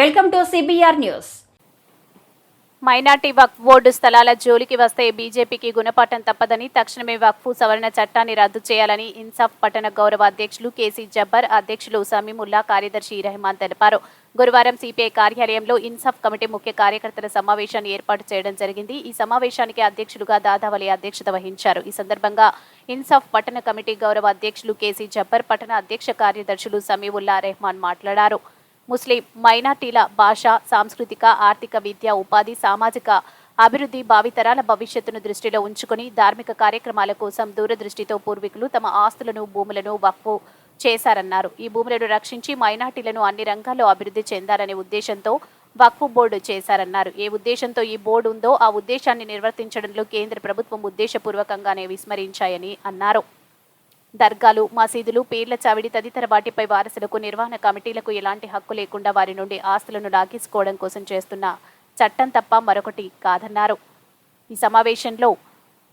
Welcome to CBR news minority Waqf board స్థలాల జోలికి వస్తే బీజేపీకి గుణపాఠం తప్పదని తక్షణమే వక్ఫ్ సవరణ చట్టాన్ని రద్దు చేయాలని ఇన్సాఫ్ పట్టణ గౌరవ అధ్యక్షులు కేసీ జబ్బర్ అధ్యక్షులు సమీముల్లా కార్యదర్శి రెహమాన్ తెలిపారు. గురువారం సిపిఐ కార్యాలయంలో ఇన్సాఫ్ కమిటీ ముఖ్య కార్యకర్తల సమావేశాన్ని ఏర్పాటు చేయడం జరిగింది. ఈ సమావేశానికి అధ్యక్షులుగా దాదావలి అధ్యక్షత వహించారు. ఈ సందర్భంగా ఇన్సాఫ్ పట్టణ కమిటీ గౌరవ అధ్యక్షులు కేసీ జబ్బర్ పట్టణ అధ్యక్ష కార్యదర్శులు సమీవుల్లా రెహమాన్ మాట్లాడారు. ముస్లిం మైనార్టీల భాష సాంస్కృతిక ఆర్థిక విద్య ఉపాధి సామాజిక అభివృద్ధి భావితరాల భవిష్యత్తును దృష్టిలో ఉంచుకుని ధార్మిక కార్యక్రమాల కోసం దూరదృష్టితో పూర్వీకులు తమ ఆస్తులను భూములను వక్ఫు చేశారన్నారు. ఈ భూములను రక్షించి మైనార్టీలను అన్ని రంగాల్లో అభివృద్ధి చెందాలనే ఉద్దేశంతో వక్ఫ్ బోర్డు చేశారన్నారు. ఏ ఉద్దేశంతో ఈ బోర్డు ఉందో ఆ ఉద్దేశాన్ని నిర్వర్తించడంలో కేంద్ర ప్రభుత్వం ఉద్దేశపూర్వకంగానే విస్మరించాయని అన్నారు. దర్గాలు మసీదులు పీర్ల చావిడి తదితర వాటిపై వారసులకు నిర్వహణ కమిటీలకు ఎలాంటి హక్కు లేకుండా వారి నుండి ఆస్తులను లాగేసుకోవడం కోసం చేస్తున్న చట్టం తప్ప మరొకటి కాదన్నారు. ఈ సమావేశంలో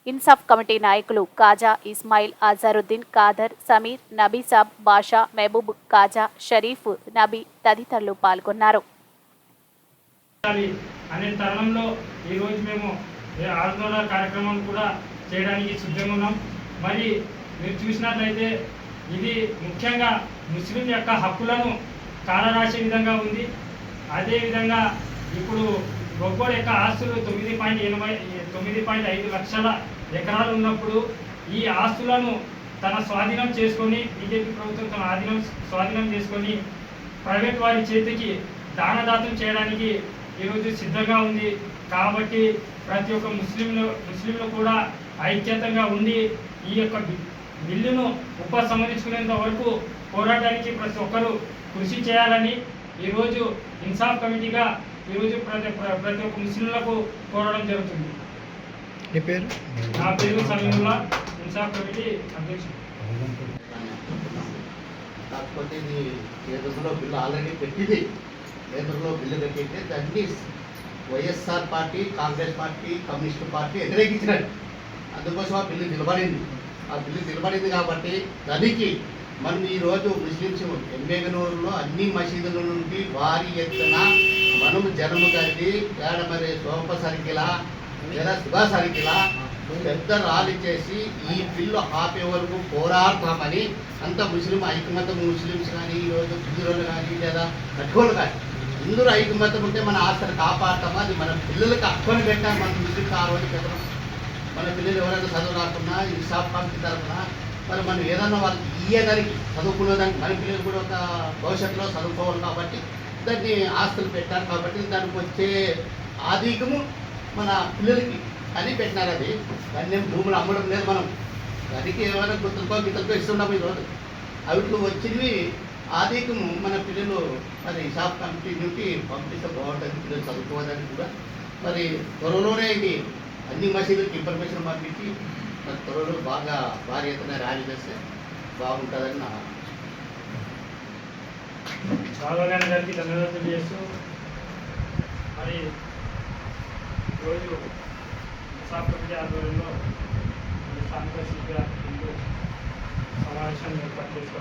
ఇన్సాఫ్ కమిటీ నాయకులు కాజా ఇస్మాయిల్ అజారుద్దీన్ కాదర్ సమీర్ నబీసాబ్ బాషా మెహబూబ్ కాజా షరీఫ్ నబీ తదితరులు పాల్గొన్నారు. అనే తరుణంలో ఈరోజు మేము ఆందోళన కార్యక్రమం కూడా చేయడానికి సిద్ధంగా ఉన్నాం. మరి మీరు చూసినట్లయితే ఇది ముఖ్యంగా ముస్లిం యొక్క హక్కులను కాలరాసే విధంగా ఉంది. అదేవిధంగా ఇప్పుడు గొప్ప యొక్క ఆస్తులు తొమ్మిది పాయింట్ ఎనభై తొమ్మిది పాయింట్ ఐదు లక్షల ఎకరాలు ఉన్నప్పుడు ఈ ఆస్తులను తన స్వాధీనం చేసుకొని బీజేపీ ప్రభుత్వం తన ఆధీనం స్వాధీనం చేసుకొని ప్రైవేట్ వారి చేతికి దానదాతం చేయడానికి ఈరోజు సిద్ధంగా ఉంది. కాబట్టి ప్రతి ఒక్క ముస్లింలు ముస్లింలు కూడా ఐక్యతంగా ఉండి ఈ యొక్క బిల్లును ఉపసంహరించుకునేంత వరకు పోరాటానికి ప్రతి ఒక్కరూ కృషి చేయాలని ఈరోజు ఇన్సాఫ్ కమిటీగా ఈరోజు ప్రతి ప్ర- ప్రతి ఒక్క ముస్లింలకు కోరడం జరుగుతుంది. నీ పేరు? నా పేరు సమీముల్లా ఇన్సాఫ్ కమిటీ అధ్యక్షుడు. కాకపోతే ఇది కేంద్రంలో బిల్లు ఆల్రెడీ పెట్టింది. కేంద్రంలో బిల్లు పెట్టింటే దాన్ని YSR party Congress party Communist party వ్యతిరేకించినట్టు. అందుకోసం ఆ బిల్లు నిలబడింది. ఆ బిల్లు నిలబడింది కాబట్టి దానికి మనం ఈరోజు ముస్లింస్ ఎమ్మెగనూరులో అన్ని మసీదుల నుండి వారి ఎత్తున మనము జనము కలిగి ఏడ మరి సోప సరికిలా లేదా శుభ సరికిలా పెద్ద ర్యాలీ చేసి ఈ బిల్లు ఆపే వరకు పోరాడతామని అంత ముస్లిం ఐకమత్యం ముస్లిమ్స్ కానీ ఈరోజు హిందువులు కానీ లేదా కట్టుకోలు కానీ అందరూ ఐకమత్యం ఉంటే మన ఆస్తులు కాపాడతామా? అది మన పిల్లలకి హక్కుని పెట్టాం మన ముస్లింకి ఆ రోజు పెట్టడం మన పిల్లలు ఎవరైనా చదువు రాకున్నా ఈ షాప్ పంపి తరపున మరి మనం ఏదన్నా వాళ్ళకి ఇయ్యేదానికి చదువుకునేదానికి మన పిల్లలు కూడా ఒక భవిష్యత్తులో చదువుకోవాలి కాబట్టి దాన్ని ఆస్తులు పెట్టారు కాబట్టి దానికి వచ్చే ఆధికము మన పిల్లలకి అని పెట్టినారు అది. దాన్ని ఏం భూములు అమ్మడం లేదు మనం. దానికి ఏమైనా గుర్తులతో గిత్తలకో ఇస్తున్నాము ఈరోజు. అవిట్లో వచ్చినవి ఆధికము మన పిల్లలు మరి షాప్ కమిటీ నుండి పంపిస్తే బాగుంటుంది పిల్లలు చదువుకోవడానికి కూడా. మరి త్వరలోనే ఇది అన్ని మసీదులకి ఇన్ఫర్మేషన్ పంపించి త్వరలో బాగా భారీ ఎత్తున ర్యాలీ చేస్తే బాగుంటుందని నా బాలగాని గారికి ధన్యవాదాలు చేస్తూ మరి రోజు సాఫ్ ఆధ్వర్యంలో మరి స్థానిక సమావేశాన్ని ఏర్పాటు చేసుకోవాలి